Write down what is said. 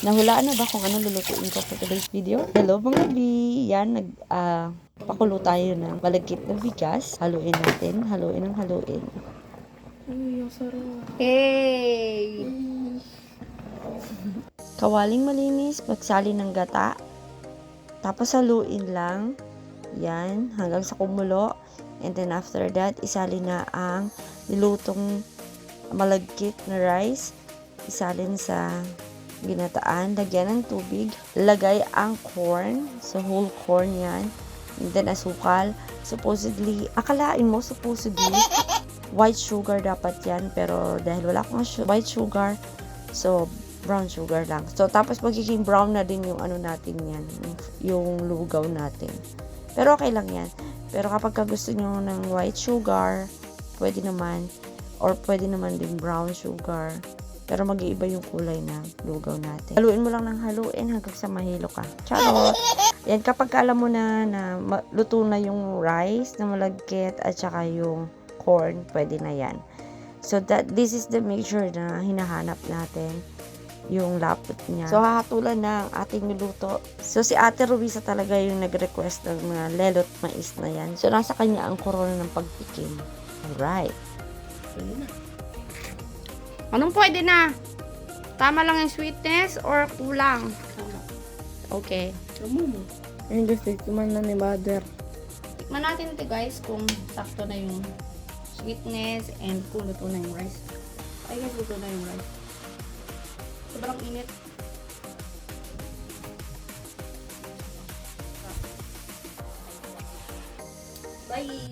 Nahulaan na ba kung ano lulutuin ko for today's video? Hello mga bi! Yan, nag, ah, pakulo tayo ng malagkit na bigas. Haluin natin. Haluin ang haluin. Uy, ang sarap. Hey! Kawaling malinis, magsali ng gata. Tapos haluin lang. Yan, hanggang sa kumulo. And then after that, isali na ang nilutong malagkit na rice. Isalin sa ginataan. Lagyan ng tubig. Lagay ang corn. So, whole corn yan. And then, asukal. Supposedly, akalain mo, supposedly, white sugar dapat yan. Pero, dahil wala akong white sugar, so, brown sugar lang. So, tapos magiging brown na din yung ano natin yan. Yung lugaw natin. Pero, okay lang yan. Pero, kapag ka gusto nyo ng white sugar, pwede naman. Or, pwede naman din brown sugar. Pero mag-iiba yung kulay na lugaw natin. Haluin mo lang ng haluin hanggang sa mahilo ka. Charot! Yan, kapag alam mo na na luto na yung rice na malagkit at saka yung corn, pwede na yan. So, that this is the mixture na hinahanap natin yung lapot niya. So, hahatulan na ang ating niluto. So, si Ate Ruisa talaga yung nag-request ng mga lelot mais na yan. So, nasa kanya ang corona ng pagtikim. Alright. Anong pwede na? Tama lang yung sweetness or kulang? Okay. Ayun guys, tikman na ni Mother. Tikman natin ito guys kung sakto na yung sweetness and kung luto na yung rice. Ay guys, luto na yung rice. Sobrang init. Bye!